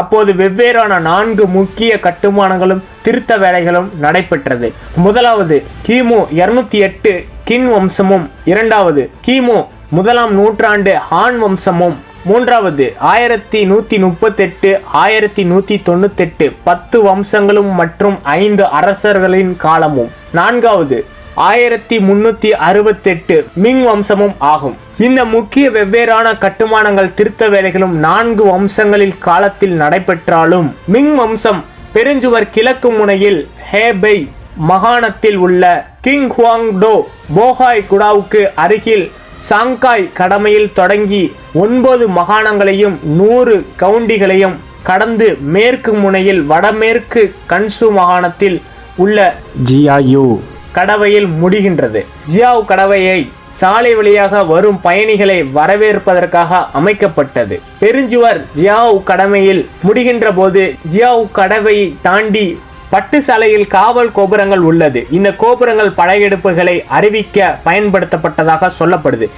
அப்போது வெவ்வேறான நான்கு முக்கிய கட்டுமானங்களும் திருத்த வேலைகளும் நடைபெற்றது. முதலாவது கிமு இருநூத்தி எட்டு கின் வம்சமும் இரண்டாவது கிமு முதலாம் நூற்றாண்டு ஹான் வம்சமும் மூன்றாவது ஆயிரத்தி நூத்தி முப்பத்தெட்டு ஆயிரத்தி நூத்தி தொண்ணூத்தெட்டு பத்து வம்சங்களும் மற்றும் ஐந்து அரசர்களின் காலமும். நான்காவது ஆயிரத்தி முன்னூத்தி அறுபத்தெட்டு மிங் வம்சமும் ஆகும். இந்த முக்கிய வெவ்வேறான கட்டுமானங்கள் திருத்த வேலைகளும் நான்கு வம்சங்களில் காலத்தில் நடைபெற்றாலும் மிங் வம்சம் பெருஞ்சுவர் கிழக்கு முனையில் ஹேபை மாகாணத்தில் உள்ள கிங் ஹுவாங்டோ போகாய் குடாவுக்கு அருகில் சாங்காய் கடமையில் தொடங்கி ஒன்பது மாகாணங்களையும் நூறு கவுண்டிகளையும் கடந்து மேற்கு முனையில் வடமேற்கு கன்சு மாகாணத்தில் உள்ள ஜியாயு கடவையில் முடிகின்றது. ஜியாவ் கடவையை சாலை வழியாக வரும் பயணிகளை வரவேற்பதற்காக அமைக்கப்பட்டது. பெருஞ்சுவர் ஜியாவ் கடமையில் முடிகின்ற போது ஜியாவ் கடவையை தாண்டி பட்டு சாலையில் காவல் கோபுரங்கள் உள்ளது. இந்த கோபுரங்கள் படையெடுப்புகளை அறிவிக்க பயன்படுத்தப்பட்டதாக சொல்லப்படுது.